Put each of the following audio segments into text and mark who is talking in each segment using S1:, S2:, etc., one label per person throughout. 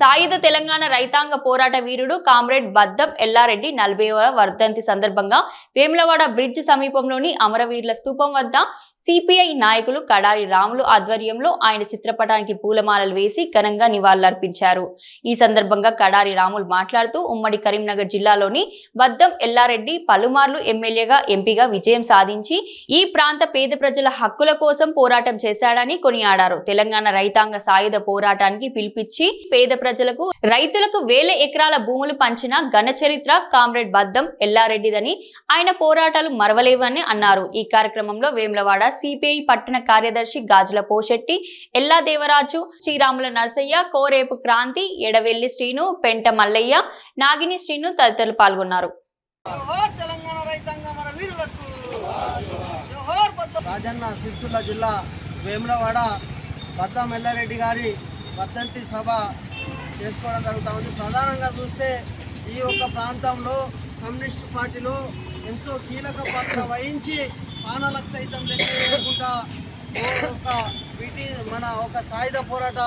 S1: సాయుధ తెలంగాణ రైతాంగ పోరాట వీరుడు కామ్రేడ్ బద్దం ఎల్లారెడ్డి నలభైవ వర్ధంతి సందర్భంగా వేములవాడ బ్రిడ్జ్ సమీపంలోని అమరవీరుల స్థూపం వద్ద సిపిఐ నాయకులు కడారి రాములు ఆధ్వర్యంలో ఆయన చిత్రపటానికి పూలమాలలు వేసి ఘనంగా నివాళులర్పించారు. ఈ సందర్భంగా కడారి రాములు మాట్లాడుతూ ఉమ్మడి కరీంనగర్ జిల్లాలోని బద్దం ఎల్లారెడ్డి పలుమార్లు ఎమ్మెల్యేగా ఎంపీగా విజయం సాధించి ఈ ప్రాంత పేద ప్రజల హక్కుల కోసం పోరాటం చేశాడని కొనియాడారు. తెలంగాణ రైతాంగ సాయుధ పోరాటానికి పిలిపించి పేద ప్రజలకు రైతులకు వేల ఎకరాల భూములు పంచిన ఘన చరిత్ర కామ్రేడ్ బద్దం ఎల్లారెడ్డిదని ఆయన పోరాటాలు మరవలేవని అన్నారు. ఈ కార్యక్రమంలో వేములవాడ సిపిఐ పట్టణ కార్యదర్శి గాజుల పోషెట్టి ఎల్లా దేవరాజు శ్రీరాముల నరసయ్య కోరేపు క్రాంతి ఎడవెల్లి శ్రీను పెంట మల్లయ్య నాగిని శ్రీను తదితరులు పాల్గొన్నారు.
S2: రాజన్న సిరిసిల్ల జిల్లా వేములవాడ బద్దా మెల్లారెడ్డి గారి వర్ధంతి సభ చేసుకోవడం జరుగుతూ ఉంది ప్రధానంగా చూస్తే ఈ యొక్క ప్రాంతంలో కమ్యూనిస్ట్ పార్టీలో ఎంతో కీలక పాత్ర వహించి పానాలకు సైతం లేకుండా ఒక వీటి మన ఒక సాయుధ పోరాట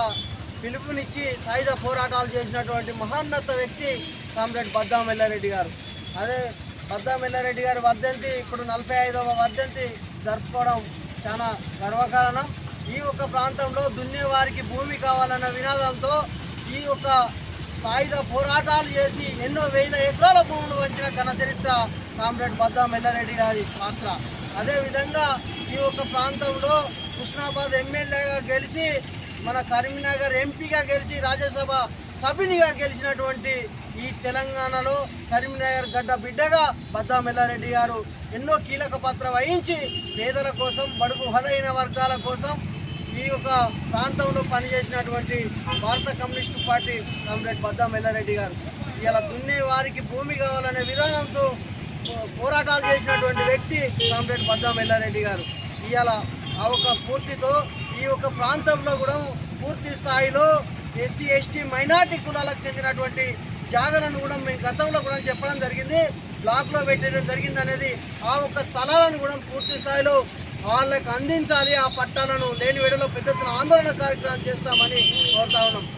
S2: పిలుపునిచ్చి సాయుధ పోరాటాలు చేసినటువంటి మహోన్నత వ్యక్తి కామ్రేడ్ బద్దాం ఎల్లారెడ్డి గారు. అదే బద్దాం ఎల్లారెడ్డి గారి వర్ధంతి ఇప్పుడు నలభై ఐదవ వర్ధంతి జరుపుకోవడం చాలా గర్వకారణం. ఈ ఒక్క ప్రాంతంలో దున్నే వారికి భూమి కావాలన్న వినాదంతో ఈ యొక్క సాయుధ పోరాటాలు చేసి ఎన్నో వేల ఎకరాల భూములు వంచిన ఘన చరిత్ర కామ్రేడ్ బద్దా మెల్లారెడ్డి గారి పాత్ర. అదేవిధంగా ఈ యొక్క ప్రాంతంలో కృష్ణాబాద్ ఎమ్మెల్యేగా గెలిచి మన కరీంనగర్ ఎంపీగా గెలిచి రాజ్యసభ సభ్యునిగా గెలిచినటువంటి ఈ తెలంగాణలో కరీంనగర్ గడ్డ బిడ్డగా బద్దా మెల్లారెడ్డి గారు ఎన్నో కీలక పాత్ర వహించి పేదల కోసం బడుగు హలైన వర్గాల కోసం ఈ యొక్క ప్రాంతంలో పనిచేసినటువంటి భారత communist party comrade Badda Mellareddy garu. ఇలా దున్నే వారికి భూమి కావాలనే విధానంతో పో- పోరాటాలు చేసినటువంటి వ్యక్తి కామ్రేడ్ బద్దా మెల్లారెడ్డి గారు. ఇవాళ ఆ ఒక పూర్తితో ఈ యొక్క ప్రాంతంలో కూడా పూర్తి స్థాయిలో ఎస్సీ ఎస్టీ మైనార్టీ కులాలకు చెందినటువంటి జాగలను కూడా మేము గతంలో కూడా చెప్పడం జరిగింది. బ్లాక్లో పెట్టడం జరిగింది అనేది ఆ ఒక్క స్థలాలను కూడా పూర్తి స్థాయిలో వాళ్ళకి అందించాలి ఆ పట్టాలను. లేని వేడలో పెద్ద ఆందోళన కార్యక్రమం చేస్తామని కోరుతా ఉన్నాం.